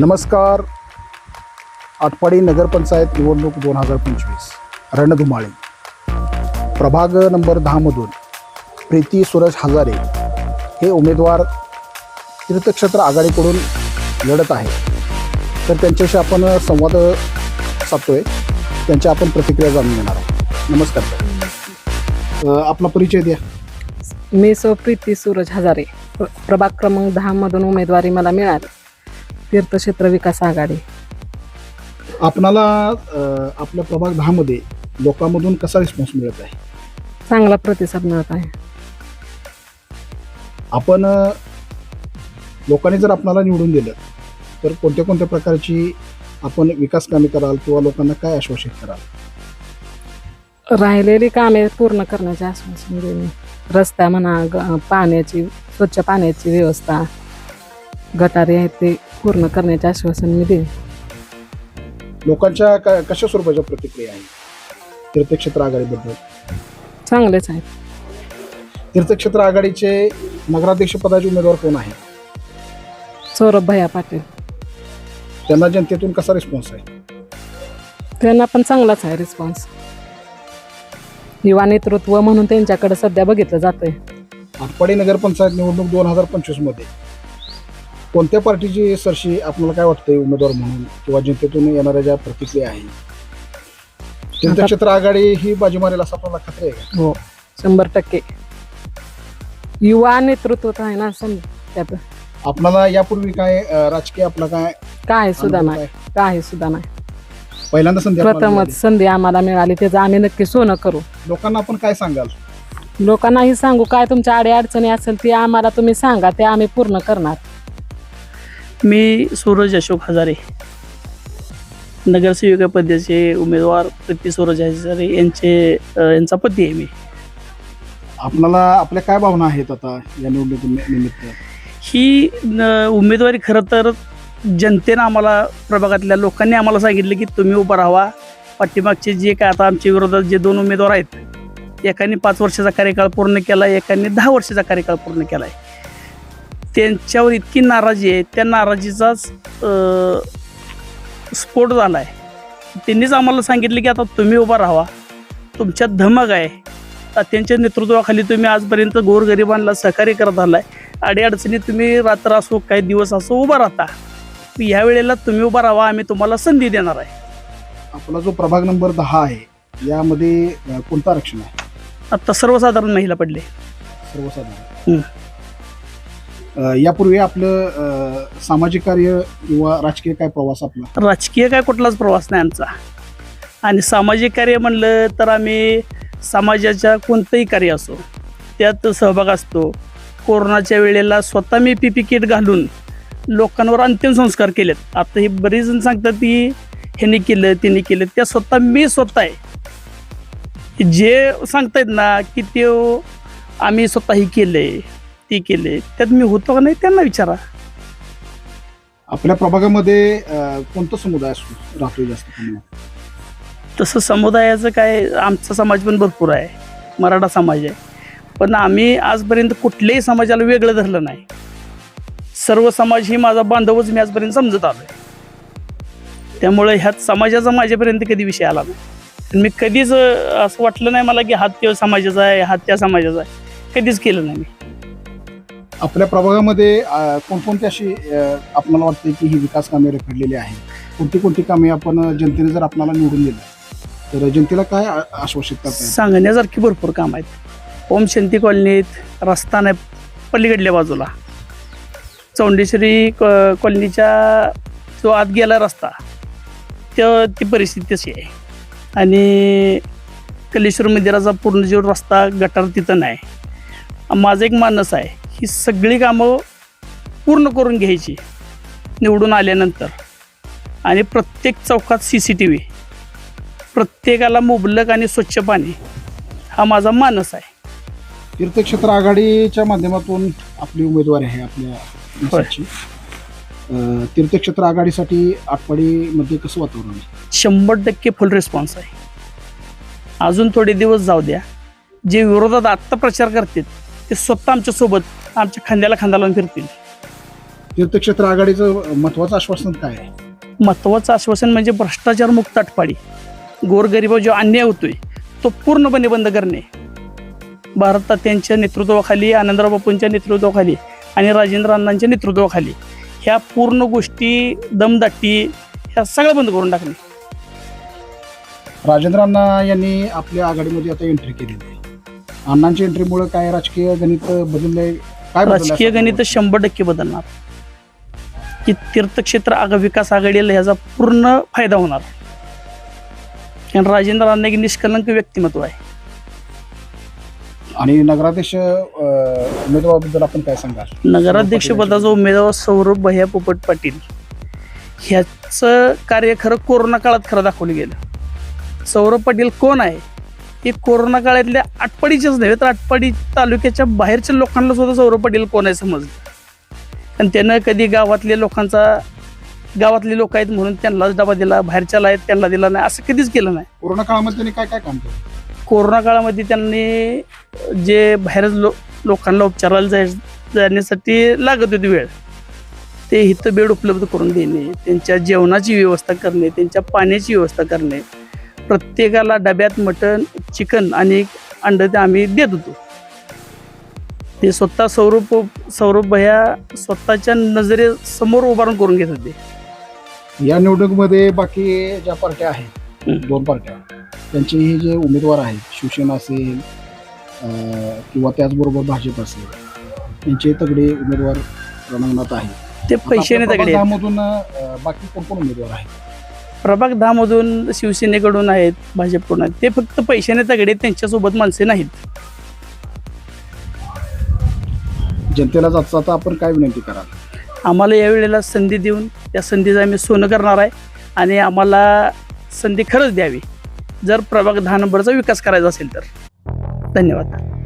नमस्कार. आटपाडी नगरपंचायत निवडणूक दोन हजार पंचवीस. रणधुमाळी. प्रभाग नंबर दहामधून प्रीती सुरज हजारे हे उमेदवार तीर्थक्षेत्र आघाडीकडून लढत आहे तर त्यांच्याशी आपण संवाद साधतोय. त्यांच्या आपण प्रतिक्रिया जाणून घेणार आहोत. नमस्कार. आपला परिचय द्या. मी सौ प्रीती सूरज हजारे. प्र- प्रभाग क्रमांक दहामधून उमेदवारी मला मिळाली. तीर्थक्षेत्र विकास आघाडी. आपणाला अ, आपल्या प्रभाग दहामध्ये लोकांमधून कसा रिस्पॉन्स मिळत आहे? चांगला प्रतिसाद मिळत आहे. आपण अ, लोकांनी जर आपणाला निवडून दिलं तर कोणत्या कोणत्या प्रकारची आपण विकास कामे कराल किंवा लोकांना काय आश्वासित कराल? राहिलेली कामे पूर्ण करण्याचे आश्वासन देणे. रस्ता म्हणा ग- पाण्याची स्वच्छ पाण्याची व्यवस्था. गटारी आहेत ते पूर्ण करण्याचे आश्वासन मी देईन लोकांच्या क- कशा स्वरूपाच्या प्रतिक्रिया आहे तीर्थक्षेत्र आघाडीबद्दल. चांगलेच आहेत. तीर्थक्षेत्र आघाडीचे नगराध्यक्ष पदाचे उमेदवार कोण आहे सौरभ भैया पाटील. त्यांना जनतेतून कसा रिस्पॉन्स आहे? त्यांना पण चांगलाच आहे रिस्पॉन्स युवा नेतृत्व म्हणून त्यांच्याकडे सध्या बघितलं जातंय. आटपाडी नगरपंचायत निवडणूक दोन हजार पंचवीसमध्ये कोणत्या पार्टीची सरशी आपल्याला काय वाटतंय उमेदवार म्हणून किंवा जनतेतून येणाऱ्या ज्या प्रतिक्रिया आहे? तीर्थक्षेत्र आघाडी ही बाजी मारेल असा आपल्याला खात्री आहे का? हो शंभर टक्के. युवा नेतृत्व आहे ना सम त्यात. आपल्याला यापूर्वी काय अं, राजकीय आपला काय काय सुद्धा अनुभव नाही. काय? काय सुद्धा नाही. पहिल्यांदा संधी आपल्याला प्रथमच मिळाली. संधी आम्हाला मिळाली त्याचं आम्ही नक्की सोनं करू. लोकांना आपण काय सांगाल? लोकांनाही सांगू काय तुमच्या आडी अडचणी असेल ती आम्हाला तुम्ही सांगा ते आम्ही पूर्ण करणार. मी सूरज अशोक हजारे. नगरसेविका पदाचे उमेदवार प्रीती सूरज हजारे यांचे यांचा पती आहे मी. आपल्याला आपल्या काय भावना आहेत आता या निवडणुकीनिमित्त ही न- उमेदवारी खरं तर जनतेनं आम्हाला प्रभागातल्या लोकांनी आम्हाला सांगितलं की तुम्ही उभा राहावा. पाठीमागचे जे काय आता आमच्या विरोधात जे दोन उमेदवार आहेत एकाने पाच वर्षाचा कार्यकाळ पूर्ण केला एकाने दहा वर्षाचा कार्यकाळ पूर्ण केला आहे त्यांच्यावर इतकी नाराजी आहे. त्या नाराजीचाच स्फोट झाला आहे त्यांनीच आम्हाला सांगितलं की आता तुम्ही उभा राहावा. तुमच्यात धमक आहे. त्यांच्या नेतृत्वाखाली तुम्ही आजपर्यंत गोरगरिबांना सहकार्य करत आलाय. अडीअडचणीत तुम्ही रात्र असो काही दिवस असो उभा राहता. ह्या वेळेला तुम्ही उभा राहा आम्ही तुम्हाला संधी देणार आहे. आपला जो प्रभाग नंबर दहा आहे यामध्ये कोणतं आरक्षण आहे? आता सर्वसाधारण महिला पडले. सर्वसाधारण. यापूर्वी आपलं सामाजिक कार्य किंवा राजकीय काय प्रवास आपला? राजकीय काय कुठलाच प्रवास नाही आमचा. आणि सामाजिक कार्य म्हणलं तर आम्ही समाजाच्या कोणतंही कार्य असो त्यात सहभाग असतो. कोरोनाच्या वेळेला स्वतः मी पी पी किट घालून लोकांवर अंतिम संस्कार केलेत. आता हे बरीच जण सांगतात की ह्याने केलं तिने केलं. त्या स्वतः मी स्वतः आहे. जे सांगतायत ना की ते आम्ही स्वतःही केलंय. ती केले त्यात मी होतो का नाही त्यांना विचारा. आपल्या प्रभागामध्ये अं, कोणतं समुदाय असतो राहतो जास्त प्रमाणात? तसं समुदायाचं काय आमचा समाज पण भरपूर आहे. मराठा समाज आहे. पण आम्ही आजपर्यंत कुठल्याही समाजाला वेगळं धरलं नाही. सर्व समाज ही माझा बांधवच मी आजपर्यंत समजत आलो आहे त्यामुळे ह्यात समाजाचा माझ्यापर्यंत कधी विषय आला नाही. मी कधीच अं, असं वाटलं नाही मला की हात त्या समाजाचा आहे हात त्या समाजाचा आहे. कधीच केलं नाही मी. आपल्या प्रभागामध्ये कोणकोणती अशी आपल्याला वाटते की ही विकास कामे रखडलेली आहेत? कोणती कोणती कामे आपण जनतेने जर आपल्याला निवडून दिली तर जनतेला काय आ- सांगण्यासारखी भरपूर काम आहेत. ओम शांती कॉलनीत रस्ता नाही पलीकडल्या बाजूला. चौंडेश्वरी कॉलनीच्या जो आत गेला रस्ता त्यो ती परिस्थिती तशी आहे. आणि कलेश्वर मंदिराचा पूर्ण जो रस्ता गटार तिथं नाही. माझं एक मानस आहे ही सगळी कामं पूर्ण करून घ्यायची निवडून आल्यानंतर. आणि प्रत्येक चौकात सी सी टी व्ही प्रत्येकाला मुबलक आणि स्वच्छ पाणी हा माझा मानस आहे. तीर्थक्षेत्र आघाडीच्या माध्यमातून आपली उमेदवारी आहे आपल्या. अं, तीर्थक्षेत्र आघाडीसाठी आटपाडीमध्ये कसं वातावरण आहे? शंभर टक्के फुल रिस्पॉन्स आहे. अजून थोडे दिवस जाऊ द्या. जे विरोधात आत्ता प्रचार करतात ते स्वतः आमच्यासोबत आमच्या खांद्याला खांदा लावून फिरतील. तीर्थक्षेत्र आघाडीचं महत्वाचं आश्वासन काय आहे? महत्त्वाचं आश्वासन म्हणजे भ्रष्टाचार मुक्त आटपाडी. गोरगरिबा जो अन्याय होतोय तो पूर्णपणे बंद करणे. भारतात त्यांच्या नेतृत्वाखाली आनंदराव बापूंच्या नेतृत्वाखाली आणि राजेंद्र अण्णांच्या नेतृत्वाखाली ह्या पूर्ण गोष्टी दमदाटी ह्या सगळं बंद करून टाकणे. राजेंद्र अण्णा यांनी आपल्या आघाडीमध्ये आता एंट्री केलेली आहे. अण्णांच्या एंट्रीमुळे काय राजकीय गणित बदललंय? काय राजकीय असं गणित? शंभर टक्के बदलणार. की तीर्थक्षेत्र आग विकास आघाडीला ह्याचा पूर्ण फायदा होणार. कारण राजेंद्र अण्णा एक निष्कलंक व्यक्तिमत्व आहे. आणि नगराध्यक्ष अं, उमेदवाराबद्दल आपण काय सांगाल? नगराध्यक्ष पदाचा उमेदवार सौरभ भैया पोपट पाटील. ह्याचं कार्य खरं कोरोना काळात खरं दाखवलं गेलं. सौरभ पाटील कोण आहे? हे कोरोना काळातल्या आटपाडीचेच नव्हे तर आटपाडी तालुक्याच्या बाहेरच्या लोकांना सुद्धा सौरभ पाटील कोण आहे समजलं? आणि त्यानं कधी गावातल्या लोकांचा गावातले लोक आहेत म्हणून त्यांनाच डबा दिला बाहेरच्याला आहेत त्यांना दिला नाही असं कधीच केलं नाही. कोरोना काळामध्ये त्यांनी काय काय काम केलं? कोरोना काळामध्ये त्यांनी जे बाहेर लो लोकांना उपचाराला जाय जाण्यासाठी लागत होती वेळ ते हिथं बेड उपलब्ध करून देणे त्यांच्या जेवणाची व्यवस्था करणे त्यांच्या पाण्याची व्यवस्था करणे प्रत्येकाला डब्यात मटण चिकन आणि अंड ते आम्ही देत होतो. ते स्वतः सौरभ सौरभ भैया स्वतःच्या नजरेसमोर उभारून करून घेत होते. या निवडणुकीमध्ये बाकी ज्या पार्ट्या आहेत. दोन पार्ट्या त्यांचे हे जे उमेदवार आहेत शिवसेना असेल किंवा त्याचबरोबर भाजप असेल त्यांचे तगडे उमेदवार रणांगणात आहेत. ते पैशाने तगडे बाकी कोण कोण उमेदवार आहेत? प्रभाग दहामधून शिवसेनेकडून आहेत भाजपकडून आहेत. ते फक्त पैशाने तगडे त्यांच्यासोबत माणसे नाहीत. जनतेला जाता जाता आपण काय विनंती कराल? आम्हाला या वेळेला संधी देऊन त्या संधीचं आम्ही सोनं करणार आहे आणि आम्हाला संधी खरंच द्यावी. जर प्रभाग दहा नंबरचा विकास करायचा असेल तर. धन्यवाद.